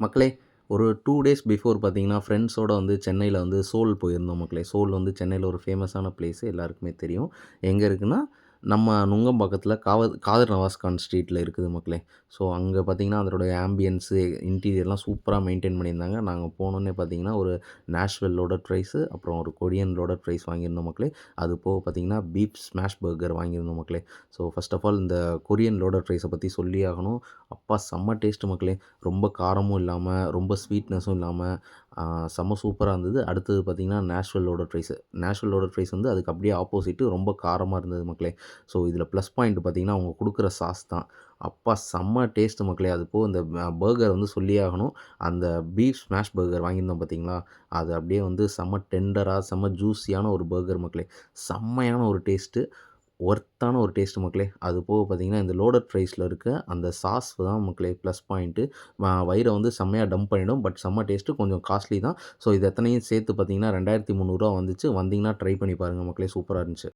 மக்களே ஒரு two days before பார்த்தீங்கன்னா ஃப்ரெண்ட்ஸோட வந்து சென்னையில் வந்து சோல் போயிருந்தோம் மக்களே. சோல் வந்து சென்னையில் ஒரு ஃபேமஸான பிளேஸு எல்லாருக்குமே தெரியும். எங்கே இருக்குன்னா நம்ம நுங்கம்பாக்கத்தில் காவ காதர் நவாஸ்கான் ஸ்ட்ரீட்டில் இருக்குது மக்களே. ஸோ அங்கே பார்த்தீங்கன்னா அதனுடைய ஆம்பியன்ஸு இன்டீரியர்லாம் சூப்பராக மெயின்டைன் பண்ணியிருந்தாங்க. நாங்கள் போனோன்னே பார்த்தீங்கன்னா ஒரு நேஷ்வெல் லோடட் ரைஸு அப்புறம் ஒரு கொரியன் லோடட் ரைஸ் வாங்கியிருந்தோம் மக்களே. அது போக பார்த்தீங்கன்னா பீஃப் ஸ்மாஷ் பர்கர் வாங்கியிருந்தோம் மக்களே. ஸோ ஃபர்ஸ்ட் ஆஃப் ஆல் இந்த கொரியன் லோடட் ரைஸை பற்றி சொல்லி ஆகணும். அப்பா செம்ம டேஸ்ட்டு மக்களே. ரொம்ப காரமும் இல்லாமல் ரொம்ப ஸ்வீட்னஸும் இல்லாமல் செம்ம சூப்பராக இருந்தது. அடுத்தது பார்த்திங்கன்னா Nashville loaded rice Nashville loaded rice வந்து அதுக்கு அப்படியே ஆப்போசிட்டு ரொம்ப காரமாக இருந்தது மக்களே. ஸோ இதில் ப்ளஸ் பாயிண்ட் பார்த்திங்கன்னா அவங்க கொடுக்குற சாஸ் தான். அப்பா செம்ம டேஸ்ட்டு மக்களே. அது போக இந்த பர்கர் வந்து சொல்லியாகணும் அந்த பீஃப் ஸ்மாஷ் பர்கர் வாங்கியிருந்தோம் பார்த்தீங்களா? அது அப்படியே வந்து செம்ம டெண்டராக செம்ம ஜூஸியான ஒரு பர்கர் மக்களே. செம்மையான ஒரு டேஸ்ட்டு. ஒர்த்தான ஒரு டேஸ்ட்டு மக்களே. அது போக பார்த்தீங்கன்னா இந்த லோடட் ஃப்ரைஸில் இருக்க அந்த சாஸ் தான் மக்களே ப்ளஸ் பாயிண்ட்டு. வயிறை வந்து செம்மையாக டம்ப் பண்ணிடும். பட் செம்ம டேஸ்ட்டு கொஞ்சம் காஸ்ட்லி தான். ஸோ இது எத்தனையும் சேர்த்து பார்த்தீங்கன்னா ரெண்டாயிரத்தி முந்நூறுரூவா வந்துச்சு. வந்தீங்கன்னா ட்ரை பண்ணி பாருங்கள் மக்களே. சூப்பராக இருந்துச்சு.